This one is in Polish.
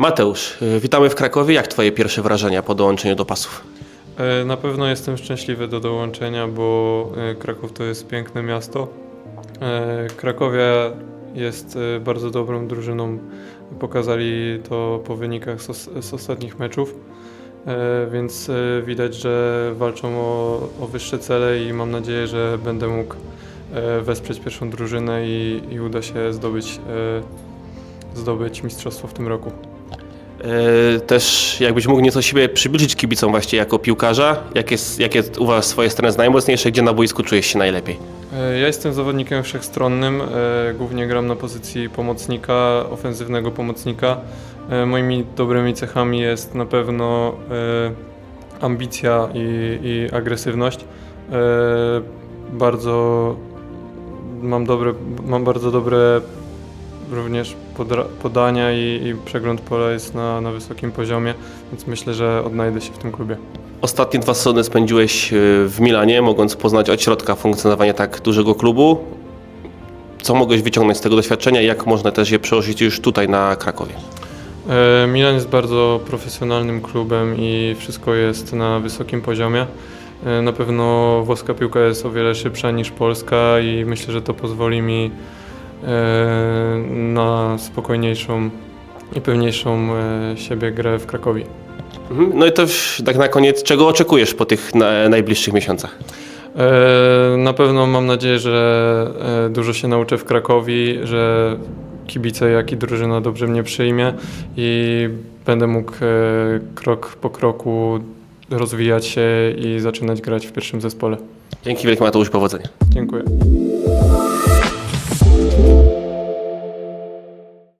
Mateusz, y, witamy w Krakowie. Jak Twoje pierwsze wrażenia po dołączeniu do pasów? E, Na pewno jestem szczęśliwy do dołączenia, bo e, Kraków to jest piękne miasto. E, Krakowia jest e, bardzo dobrą drużyną. Pokazali to po wynikach z, os- z ostatnich meczów. E, Więc e, widać, że walczą o, o wyższe cele i mam nadzieję, że będę mógł e, wesprzeć pierwszą drużynę i, i uda się zdobyć, e, zdobyć mistrzostwo w tym roku. Y, Też jakbyś mógł nieco siebie przybliżyć kibicom właśnie jako piłkarza. Jakie, jakie uważasz swoje strony najmocniejsze, gdzie na boisku czujesz się najlepiej? E, Ja jestem zawodnikiem wszechstronnym, e, głównie gram na pozycji pomocnika, ofensywnego pomocnika. E, Moimi dobrymi cechami jest na pewno e, ambicja i, i agresywność. E, Bardzo mam, dobre, mam bardzo dobre również podania i, i przegląd pola jest na, na wysokim poziomie, więc myślę, że odnajdę się w tym klubie. Ostatnie dwa sezony spędziłeś y, w Milanie, mogąc poznać od środka funkcjonowanie tak dużego klubu. Co mogłeś wyciągnąć z tego doświadczenia i jak można też je przełożyć już tutaj na Krakowie? E, Milan jest bardzo profesjonalnym klubem i wszystko jest na wysokim poziomie. E, Na pewno włoska piłka jest o wiele szybsza niż polska i myślę, że to pozwoli mi e, na spokojniejszą i pewniejszą e, siebie grę w Krakowie. Mhm. No i też tak na koniec, czego oczekujesz po tych na, najbliższych miesiącach? E, Na pewno mam nadzieję, że e, dużo się nauczę w Krakowi, że kibice, jak i drużyna dobrze mnie przyjmie i będę mógł e, krok po kroku rozwijać się i zaczynać grać w pierwszym zespole. Dzięki wielkie Mateusz, powodzenia. Dziękuję.